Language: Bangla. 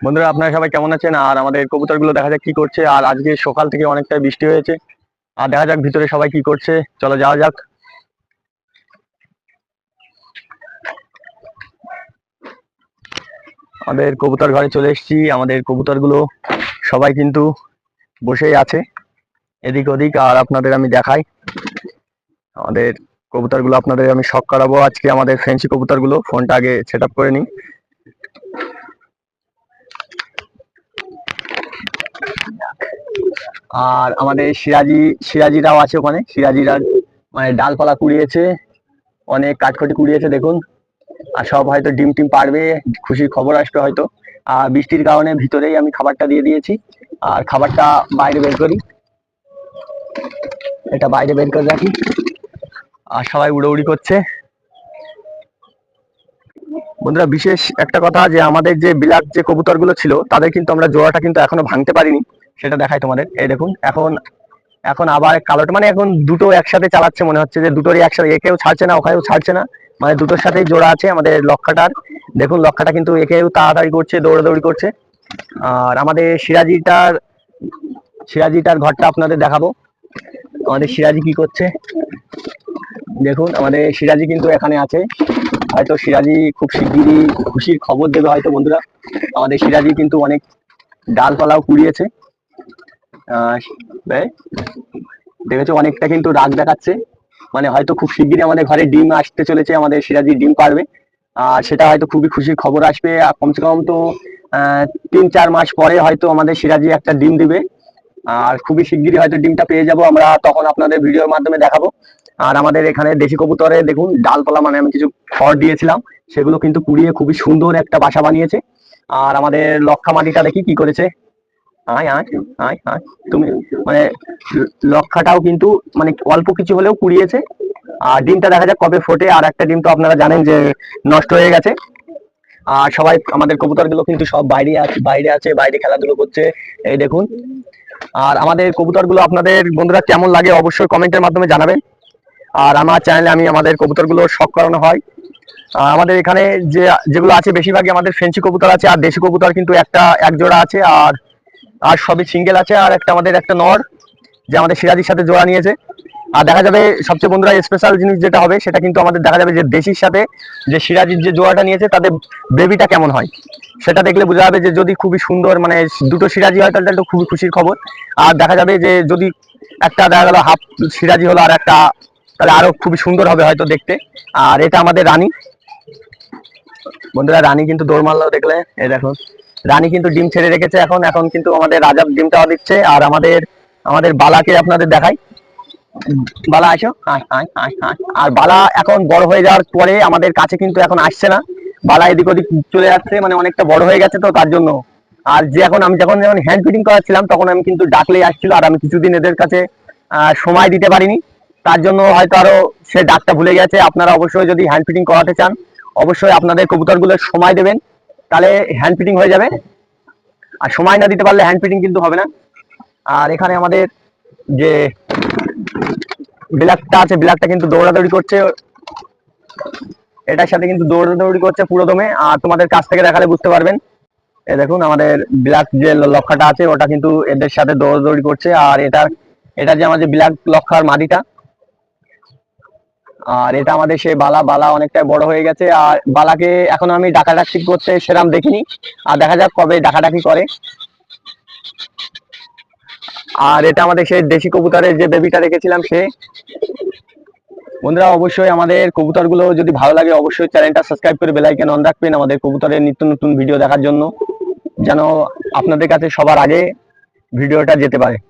বন্ধুরা, আপনারা সবাই কেমন আছেন? আর আমাদের কবুতরগুলো দেখা যাক কি করছে। আর আজকে সকাল থেকে অনেকটা বৃষ্টি হয়েছে। আর দেখা যাক ভিতরে সবাই কি করছে। চলো, যাওয়া যাক। আমাদের কবুতর ঘরে চলে এসেছি। আমাদের কবুতরগুলো সবাই কিন্তু বসেই আছে। এদিক ওদিক, আর আপনাদের আমি দেখাই। আমাদের কবুতরগুলো আপনাদের আমি শখ করাবো আজকে আমাদের ফ্যান্সি কবুতরগুলো। ফোনটা আগে সেট করে নিই। আর আমাদের সিরাজি, সিরাজিরাও আছে ওখানে। সিরাজিরা মানে ডালপালা কুড়িয়েছে, অনেক কাঠখটি কুড়িয়েছে, দেখুন। আর সব হয়তো ডিম টিম পারবে, খুশির খবর আসবে হয়তো। আর বৃষ্টির কারণে ভিতরেই আমি খাবারটা দিয়ে দিয়েছি। আর খাবারটা বাইরে বের করি। এটা বাইরে বের করে রাখি। আর সবাই উড়োউড়ি করছে। বন্ধুরা, বিশেষ একটা কথা যে আমাদের যে বিলাক যে কবুতরগুলো ছিল, তাদের কিন্তু আমরা জোড়াটা কিন্তু এখনও ভাঙতে পারিনি। সেটা দেখাই তোমাদের। এই দেখুন, এখন এখন আবার কালোটা মানে এখন দুটো একসাথে চালাচ্ছে মনে হচ্ছে যে দুটোরই একসাথে একেও ছাড়ছে না ওখানেও ছাড়ছে না মানে দুটোর সাথেই জোড়া আছে আমাদের লক্ষাটার দেখুন লক্ষাটা কিন্তু একেও তাড়াতাড়ি করছে, দৌড়াদৌড়ি করছে। আর আমাদের সিরাজিটার সিরাজিটার ঘরটা আপনাদের দেখাবো। আমাদের সিরাজি কি করছে? দেখুন, আমাদের সিরাজি কিন্তু এখানে আছে। হয়তো সিরাজি খুব শিগগিরই খুশির খবর দেবে হয়তো বন্ধুরা। আমাদের সিরাজি কিন্তু অনেক ডালপালাও কুড়িয়েছে। দেখেছ অনেকটা কিন্তু রাগ দেখাচ্ছে। মানে হয়তো খুব শিগগিরই আমাদের ঘরে ডিম আসতে চলেছে, আমাদের সিরাজি ডিম পারবে। আর সেটা হয়তো খুবই খুশির খবর আসবে। কমসে কম তো তিন চার মাস পরে হয়তো আমাদের সিরাজি একটা ডিম দিবে। আর খুবই শিগগিরই হয়তো ডিমটা পেয়ে যাব আমরা তখন আপনাদের ভিডিওর মাধ্যমে দেখাবো। আর আমাদের এখানে দেশি কবুতরে দেখুন, ডালপালা মানে আমি কিছু খড় দিয়েছিলাম, সেগুলো কিন্তু কুড়িয়ে খুবই সুন্দর একটা বাসা বানিয়েছে। আর আমাদের লক্ষা মাটিটা দেখি কি করেছে? আয় আয় আয় আয়। তুমি মানে লক্ষাটাও কিন্তু মানে অল্প কিছু হলেও কুড়িয়েছে। আর ডিমটা দেখা যাক কবে ফোটে। আর একটা ডিম তো আপনারা জানেন যে নষ্ট হয়ে গেছে। আর সবাই, আমাদের কবুতরগুলো কিন্তু সব বাইরে আছে বাইরে আছে, বাইরে খেলাধুলো করছে। এই দেখুন। আর আমাদের কবুতরগুলো আপনাদের বন্ধুরা কেমন লাগে অবশ্যই কমেন্টের মাধ্যমে জানাবেন। আর আমার চ্যানেলে আমি আমাদের কবুতরগুলো শখ করানো হয়। আমাদের এখানে যে, যেগুলো আছে, বেশিরভাগই আমাদের ফেন্সি কবুতর আছে। আর দেশি কবুতর কিন্তু একটা এক জোড়া আছে। আর আর সবই সিঙ্গেল আছে, আর একটা আমাদের একটা নর, যে আমাদের সিরাজির সাথে জোড়া নিয়েছে। আর দেখা যাবে সবচেয়ে বন্ধুরা স্পেশাল জিনিস যেটা হবে, সেটা কিন্তু আমাদের দেখা যাবে যে দেশির সাথে যে সিরাজির যে জোড়াটা নিয়েছে, তাদের বেবিটা কেমন হয়। সেটা দেখলে বোঝা যাবে যে যদি খুবই সুন্দর মানে দুটো সিরাজি হয়, তাহলে একটা খুবই খুশির খবর। আর দেখা যাবে যে যদি একটা দেখা গেল হাফ সিরাজি হলো আর একটা, তাহলে আরও খুবই সুন্দর হবে হয়তো দেখতে। আর এটা আমাদের রানী। বন্ধুরা, রানী কিন্তু দৌড় মারলো দেখলে, এই দেখো। রানী কিন্তু ডিম ছেড়ে রেখেছে এখন এখন কিন্তু আমাদের রাজা ডিমটাও দিচ্ছে, আর আমাদের আমাদের বালাকে আপনাদের দেখাই। বালা, আসো। আর বালা এখন বড় হয়ে যাওয়ার পরে আমাদের কাছে কিন্তু এখন আসছে না। বালা এদিক ওদিক চলে যাচ্ছে মানে অনেকটা বড় হয়ে গেছে তো তার জন্য। আর যে এখন আমি যখন যখন হ্যান্ড ফিটিং করাচ্ছিলাম, তখন আমি কিন্তু ডাকলেই আসছিল, আর আমি কিছুদিন এদের কাছে সময় দিতে পারিনি। তার জন্য হয়তো আরও সে ডাকটা ভুলে গেছে। আপনারা অবশ্যই যদি হ্যান্ড ফিটিং করাতে চান, অবশ্যই আপনাদের কবুতরগুলো সময় দেবেন। তাহলে হ্যান্ড ফিটিং হয়ে যাবে। আর সময় না দিতে পারলে হ্যান্ড ফিটিং কিন্তু হবে না। আর এখানে আমাদের যে ব্ল্যাকটা আছে ব্ল্যাকটা কিন্তু দৌড়াদৌড়ি করছে। এটার সাথে কিন্তু দৌড়াদৌড়ি করছে পুরো দমে আর তোমাদের কাছ থেকে দেখালে বুঝতে পারবেন। এ দেখুন, আমাদের ব্ল্যাক যে লক্ষাটা আছে, ওটা কিন্তু এদের সাথে দৌড়াদৌড়ি করছে। আর এটার এটা যে আমাদের ব্ল্যাক লক্ষার মাটিটা আর এটা আমাদের সেই বালা বালা অনেকটা বড় হয়ে গেছে। আর বালাকে এখন আমি ডাকাডাকি করতে সেরাম দেখিনি। আর দেখা যাক কবে ডাকাডাকি করে। আর এটা আমাদের সেই দেশি কবুতরের যে বেবিটা রেখেছিলাম সে। বন্ধুরা, অবশ্যই আমাদের কবুতরগুলো যদি ভালো লাগে, অবশ্যই চ্যানেলটা সাবস্ক্রাইব করে বেলাইকেন অন রাখবেন আমাদের কবুতরের নিত্য নতুন ভিডিও দেখার জন্য। যেন আপনাদের কাছে সবার আগে ভিডিওটা যেতে পারে।